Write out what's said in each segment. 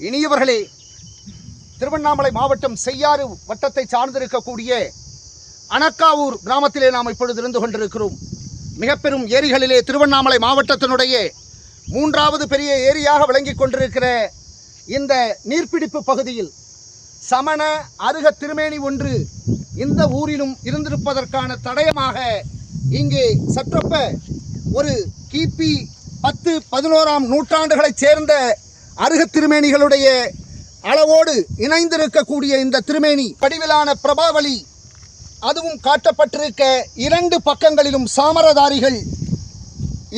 இனியவர்களே திருவண்ணாமலை மாவட்டம் செய்யாறு வட்டத்தை சார்ந்திருக்கக்கூடிய அனக்காவூர் கிராமத்திலே நாம் இப்பொழுது இருந்து கொண்டிருக்கிறோம். மிக பெரும் ஏரிகளிலே திருவண்ணாமலை மாவட்டத்தினுடைய மூன்றாவது பெரிய ஏரியாக விளங்கிக் கொண்டிருக்கிற இந்த நீர்பிடிப்பு பகுதியில் சமண அருக திருமேனி ஒன்று இந்த ஊரிலும் இருந்திருப்பதற்கான தடயமாக இங்கே சற்றப்ப ஒரு கிபி பத்து பதினோராம் நூற்றாண்டுகளைச் சேர்ந்த அருக திருமேனிகளுடைய அளவோடு இணைந்திருக்கக்கூடிய இந்த திருமேனி வடிவிலான பிரபாவளி அதுவும் காட்டப்பட்டிருக்க இரண்டு பக்கங்களிலும் சாமரதாரிகள்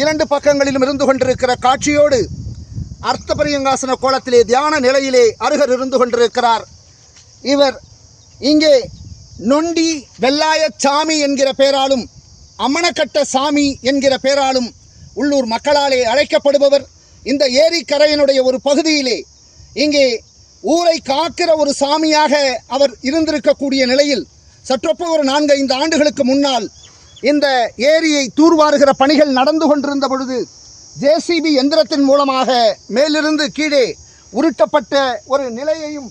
இரண்டு பக்கங்களிலும் இருந்து கொண்டிருக்கிற காட்சியோடு அர்த்தபரியங்காசன கோலத்திலே தியான நிலையிலே அருகர் இருந்து கொண்டிருக்கிறார். இவர் இங்கே நொண்டி வெள்ளாய சாமி என்கிற பெயராலும் அம்மணக்கட்ட சாமி என்கிற பெயராலும் உள்ளூர் மக்களாலே அழைக்கப்படுபவர். இந்த ஏரிக்கரையினுடைய ஒரு பகுதியிலே இங்கே ஊரை காக்கிற ஒரு சாமியாக அவர் இருந்திருக்கக்கூடிய நிலையில் சற்றொப்ப ஒரு நான்கு ஐந்து ஆண்டுகளுக்கு முன்னால் இந்த ஏரியை தூர்வாருகிற பணிகள் நடந்து கொண்டிருந்த பொழுது ஜேசிபி எந்திரத்தின் மூலமாக மேலிருந்து கீழே உருட்டப்பட்ட ஒரு நிலையையும்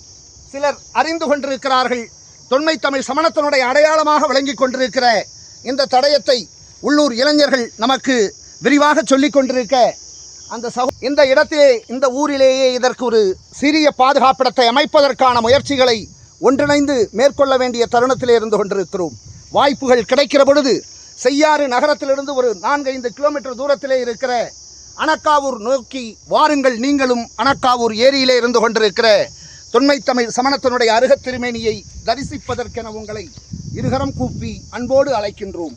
சிலர் அறிந்து கொண்டிருக்கிறார்கள். தொன்மை தமிழ் சமணத்தினுடைய அடையாளமாக விளங்கிக் கொண்டிருக்கிற இந்த தடயத்தை உள்ளூர் இளைஞர்கள் நமக்கு விரிவாக சொல்லிக் கொண்டிருக்க அந்த சகோ இந்த இடத்திலே இந்த ஊரிலேயே இதற்கு ஒரு சிறிய பாதுகாப்பிடத்தை அமைப்பதற்கான முயற்சிகளை ஒன்றிணைந்து மேற்கொள்ள வேண்டிய தருணத்திலே இருந்து கொண்டிருக்கிறோம். வாய்ப்புகள் கிடைக்கிற பொழுது செய்யாறு நகரத்திலிருந்து ஒரு நான்கைந்து கிலோமீட்டர் தூரத்திலே இருக்கிற அனக்காவூர் நோக்கி வாருங்கள். நீங்களும் அனக்காவூர் ஏரியிலே இருந்து கொண்டிருக்கிற தொன்மை தமிழ் சமணத்தினுடைய அருகத் திருமேனியை தரிசிப்பதற்கென உங்களை இருகரம் கூப்பி அன்போடு அழைக்கின்றோம்.